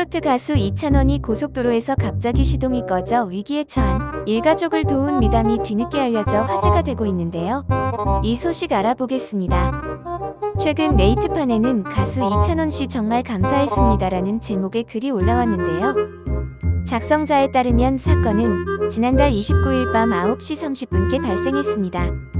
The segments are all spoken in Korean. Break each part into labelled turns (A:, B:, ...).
A: 트로트 가수 이찬원이 고속도로에서 갑자기 시동이 꺼져 위기에 처한 일가족을 도운 미담이 뒤늦게 알려져 화제가 되고 있는데요. 이 소식 알아보겠습니다. 최근 네이트판에는 가수 이찬원 씨 정말 감사했습니다라는 제목의 글이 올라왔는데요. 작성자에 따르면 사건은 지난달 29일 밤 9시 30분께 발생했습니다.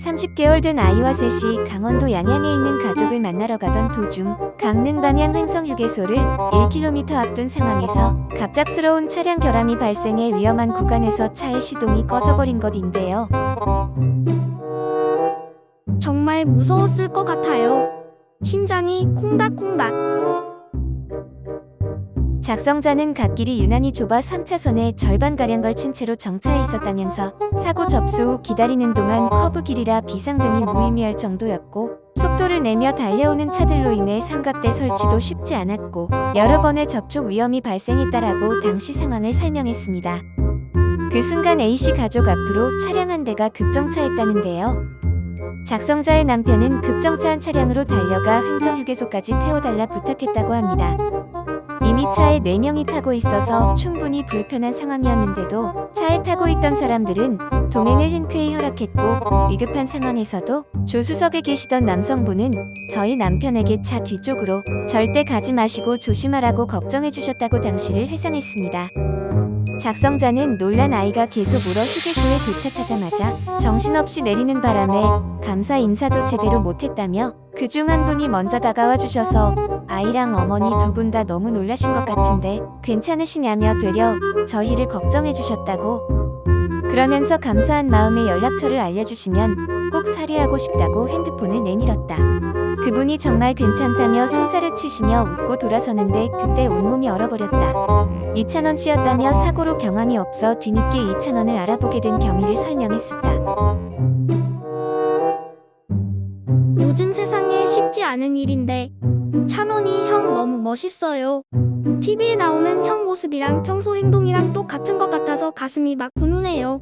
A: 30개월 된 아이와 셋이 강원도 양양에 있는 가족을 만나러 가던 도중 강릉 방향 횡성 휴게소를 1km 앞둔 상황에서 갑작스러운 차량 결함이 발생해 위험한 구간에서 차의 시동이 꺼져버린 것인데요.
B: 정말 무서웠을 것 같아요. 심장이 콩닥콩닥.
A: 작성자는 갓길이 유난히 좁아 3차선에 절반가량 걸친 채로 정차해 있었다면서 사고 접수 후 기다리는 동안 커브 길이라 비상등이 무의미할 정도였고 속도를 내며 달려오는 차들로 인해 삼각대 설치도 쉽지 않았고 여러 번의 접촉 위험이 발생했다라고 당시 상황을 설명했습니다. 그 순간 A씨 가족 앞으로 차량 한 대가 급정차했다는데요. 작성자의 남편은 급정차한 차량으로 달려가 흥성휴게소까지 태워달라 부탁했다고 합니다. 이미 차에 4명이 타고 있어서 충분히 불편한 상황이었는데도 차에 타고 있던 사람들은 동행을 흔쾌히 허락했고 위급한 상황에서도 조수석에 계시던 남성분은 저희 남편에게 차 뒤쪽으로 절대 가지 마시고 조심하라고 걱정해 주셨다고 당시를 회상했습니다. 작성자는 놀란 아이가 계속 울어 휴게소에 도착하자마자 정신없이 내리는 바람에 감사 인사도 제대로 못했다며 그중 한 분이 먼저 다가와 주셔서 아이랑 어머니 두 분 다 너무 놀라신 것 같은데 괜찮으시냐며 되려 저희를 걱정해 주셨다고. 그러면서 감사한 마음에 연락처를 알려주시면 꼭 사례하고 싶다고 핸드폰을 내밀었다. 그분이 정말 괜찮다며 손살을 치시며 웃고 돌아서는데 그때 온몸이 얼어버렸다. 이찬원 씨였다며 사고로 경험이 없어 뒤늦게 이찬원을 알아보게 된 경위를 설명했습니다.
B: 요즘 세상에 쉽지 않은 일인데 찬원이 형 너무 멋있어요. TV에 나오는 형 모습이랑 평소 행동이랑 똑같은 것 같아서 가슴이 막 훈훈해요.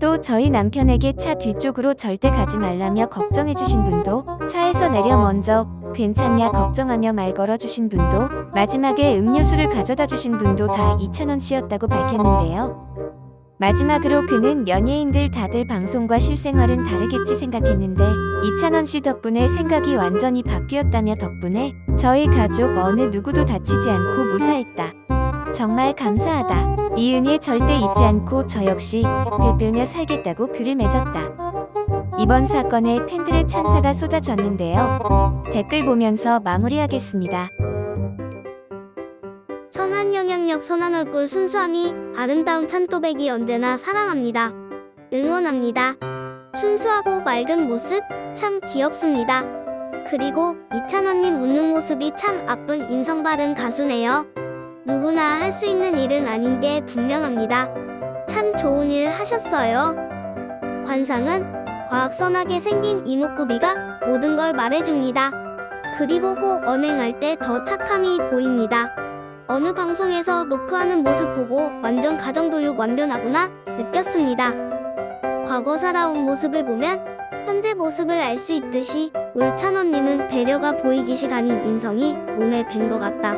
A: 또 저희 남편에게 차 뒤쪽으로 절대 가지 말라며 걱정해주신 분도 차에서 내려 먼저 괜찮냐 걱정하며 말 걸어주신 분도 마지막에 음료수를 가져다 주신 분도 다 이찬원 씨였다고 밝혔는데요. 마지막으로 그는 연예인들 다들 방송과 실생활은 다르겠지 생각했는데 이찬원 씨 덕분에 생각이 완전히 바뀌었다며 덕분에 저희 가족 어느 누구도 다치지 않고 무사했다. 정말 감사하다. 이 은혜 절대 잊지 않고 저 역시 빌빌며 살겠다고 글을 맺었다. 이번 사건에 팬들의 찬사가 쏟아졌는데요. 댓글 보면서 마무리하겠습니다.
B: 선한 영향력 선한 얼굴 순수함이 아름다운 찬또백이 언제나 사랑합니다. 응원합니다. 순수하고 맑은 모습 참 귀엽습니다. 그리고 이찬원님 웃는 모습이 참 아픈 인성 바른 가수네요. 누구나 할 수 있는 일은 아닌 게 분명합니다. 참 좋은 일 하셨어요. 관상은 과학선하게 생긴 이목구비가 모든 걸 말해줍니다. 그리고 꼭 언행할 때 더 착함이 보입니다. 어느 방송에서 노크하는 모습 보고 완전 가정교육 완변하구나 느꼈습니다. 과거 살아온 모습을 보면 현재 모습을 알 수 있듯이 울찬원님은 배려가 보이기식 아닌 인성이 몸에 밴 것 같다.